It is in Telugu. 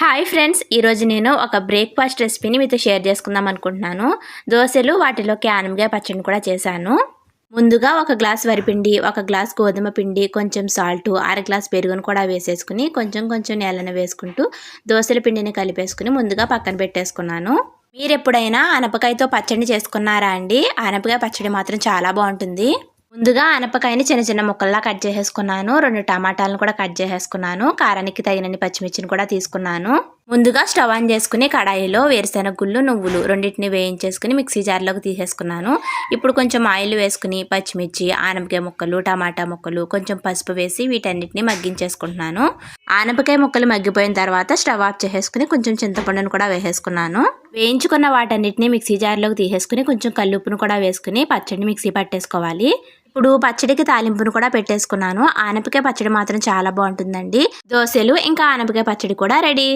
హాయ్ ఫ్రెండ్స్ ఈరోజు నేను ఒక బ్రేక్ఫాస్ట్ రెసిపీని మీతో షేర్ చేసుకుందాం అనుకుంటున్నాను. దోశలు వాటిలోకి ఆనమకాయ పచ్చడిని కూడా చేశాను. ముందుగా ఒక గ్లాస్ వరిపిండి ఒక గ్లాస్ గోధుమ పిండి కొంచెం సాల్ట్ అర గ్లాస్ పెరుగును కూడా వేసేసుకుని కొంచెం కొంచెం నేలను వేసుకుంటూ దోశల పిండిని కలిపేసుకుని ముందుగా పక్కన పెట్టేసుకున్నాను. మీరు ఎప్పుడైనా అనపకాయతో పచ్చడి చేసుకున్నారా అండి? అనపకాయ పచ్చడి మాత్రం చాలా బాగుంటుంది. ముందుగా ఆనపకాయని చిన్న చిన్న ముక్కల్లా కట్ చేసేసుకున్నాను. రెండు టమాటాలను కూడా కట్ చేసేసుకున్నాను. కారానికి తగినన్ని పచ్చిమిర్చిని కూడా తీసుకున్నాను. ముందుగా స్టవ్ ఆన్ చేసుకుని కడాయిలో వేరుశెనగ గుళ్ళు నువ్వులు రెండింటిని వేయించేసుకుని మిక్సీ జార్లోకి తీసేసుకున్నాను. ఇప్పుడు కొంచెం ఆయిల్ వేసుకుని పచ్చిమిర్చి ఆనపకాయ ముక్కలు టమాటా ముక్కలు కొంచెం పసుపు వేసి వీటన్నిటిని మగ్గించేసుకుంటున్నాను. ఆనపకాయ ముక్కలు మగ్గిపోయిన తర్వాత స్టవ్ ఆఫ్ చేసేసుకుని కొంచెం చింతపండును కూడా వేసేసుకున్నాను. వేయించుకున్న వాటన్నిటిని మిక్సీ జార్లోకి తీసేసుకుని కొంచెం కల్లుప్పును కూడా వేసుకుని పచ్చడిని మిక్సీ పట్టేసుకోవాలి. ఇప్పుడు పచ్చడికి తాలింపును కూడా పెట్టేసుకున్నాను. ఆనపకాయ పచ్చడి మాత్రం చాలా బాగుంటుందండి. దోశలు ఇంకా ఆనపకాయ పచ్చడి కూడా రెడీ.